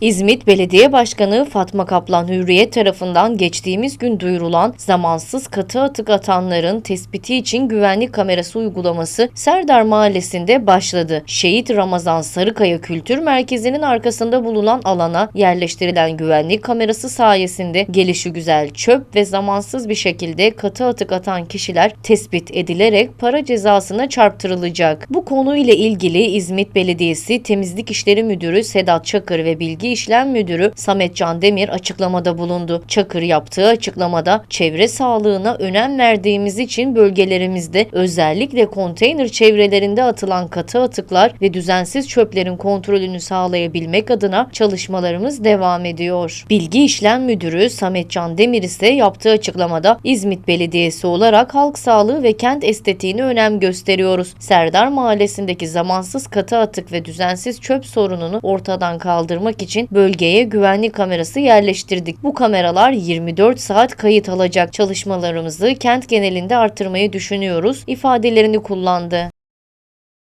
İzmit Belediye Başkanı Fatma Kaplan Hürriyet tarafından geçtiğimiz gün duyurulan zamansız katı atık atanların tespiti için güvenlik kamerası uygulaması Serdar Mahallesi'nde başladı. Şehit Ramazan Sarıkaya Kültür Merkezi'nin arkasında bulunan alana yerleştirilen güvenlik kamerası sayesinde gelişi güzel çöp ve zamansız bir şekilde katı atık atan kişiler tespit edilerek para cezasına çarptırılacak. Bu konuyla ilgili İzmit Belediyesi Temizlik İşleri Müdürü Sedat Çakır ve Bilgi İşlem Müdürü Samet Can Demir açıklamada bulundu. Çakır yaptığı açıklamada çevre sağlığına önem verdiğimiz için bölgelerimizde özellikle konteyner çevrelerinde atılan katı atıklar ve düzensiz çöplerin kontrolünü sağlayabilmek adına çalışmalarımız devam ediyor. Bilgi İşlem Müdürü Samet Can Demir ise yaptığı açıklamada İzmit Belediyesi olarak halk sağlığı ve kent estetiğine önem gösteriyoruz. Serdar Mahallesi'ndeki zamansız katı atık ve düzensiz çöp sorununu ortadan kaldırmak için bölgeye güvenlik kamerası yerleştirdik. Bu kameralar 24 saat kayıt alacak çalışmalarımızı kent genelinde artırmayı düşünüyoruz ifadelerini kullandı.